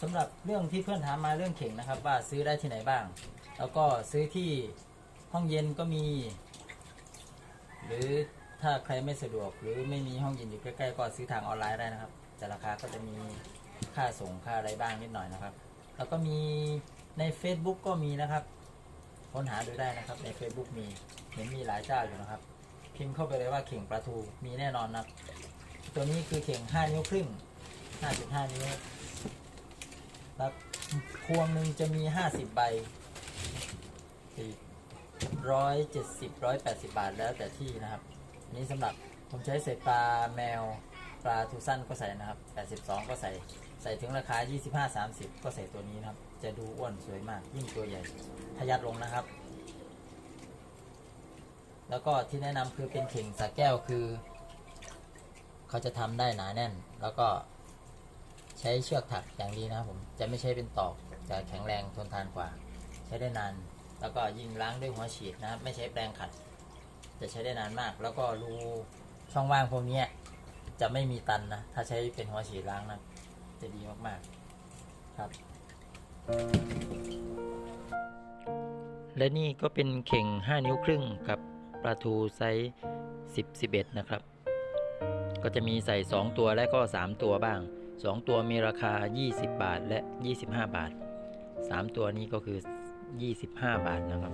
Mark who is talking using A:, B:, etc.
A: สำหรับเรื่องที่เพื่อนถามมาเรื่องเข่งนะครับ ว่าซื้อได้ที่ไหนบ้าง แล้วก็ซื้อที่ห้องเย็นก็มี หรือถ้าใครไม่สะดวก หรือไม่มีห้องเย็นอยู่ใกล้ๆก็ซื้อทางออนไลน์ได้นะครับ แต่ราคาก็จะมีค่าส่งค่าอะไรบ้างนิดหน่อยนะครับ แล้วก็มีใน Facebook ก็มีนะครับค้นหาดูได้นะครับใน Facebook มีเห็นมีหลายเจ้าอยู่นะครับ พิมพ์เข้าไปเลยว่าเข่งปลาทูมีแน่นอนนะครับตัวนี้คือเข่ง 5 นิ้วครึ่ง 5.5 นิ้ว แล้วพวงหนึ่งจะมี 50 ใบร้อยเจ็ดสิบร้อยแปดสิบาทแล้วแต่ที่นะครับอันนี้สำหรับผมใช้ใส่ปลาแมวปลาทูสั้นก็ใส่นะครับ82ก็ใส่ใส่ถึงราคา 25 30 ก็ใส่ตัวนี้นะครับ จะดูอ้วนสวยมาก ยิ่งตัวใหญ่ทยัดลงนะครับ แล้วก็ที่แนะนำคือเป็นเข่งสาแก้วคือ เขาจะทำได้หนาแน่น แล้วก็ ใช้เชือกถักอย่างดีนะครับผมจะไม่ใช่เป็นตอกจะแข็งแรงทนทานกว่า ใช้ได้นาน แล้วก็ยิงล้างด้วยหัวฉีดนะครับ ไม่ใช้แปรงขัด จะใช้ได้นานมาก แล้วก็รูช่องว่างพวกนี้จะไม่มีตันนะ ถ้าใช้เป็นหัวฉีดล้างนะจะดีมากๆครับ และนี่ก็เป็นเข่ง 5 นิ้วครึ่งกับปลาทูไซส์10 11 นะครับ ก็จะมีใส่ 2 ตัวและก็ 3 ตัวบ้าง 2 ตัวมีราคา 20 บาทและ 25 บาท 3 ตัวนี้ก็คือ 25 บาทนะครับ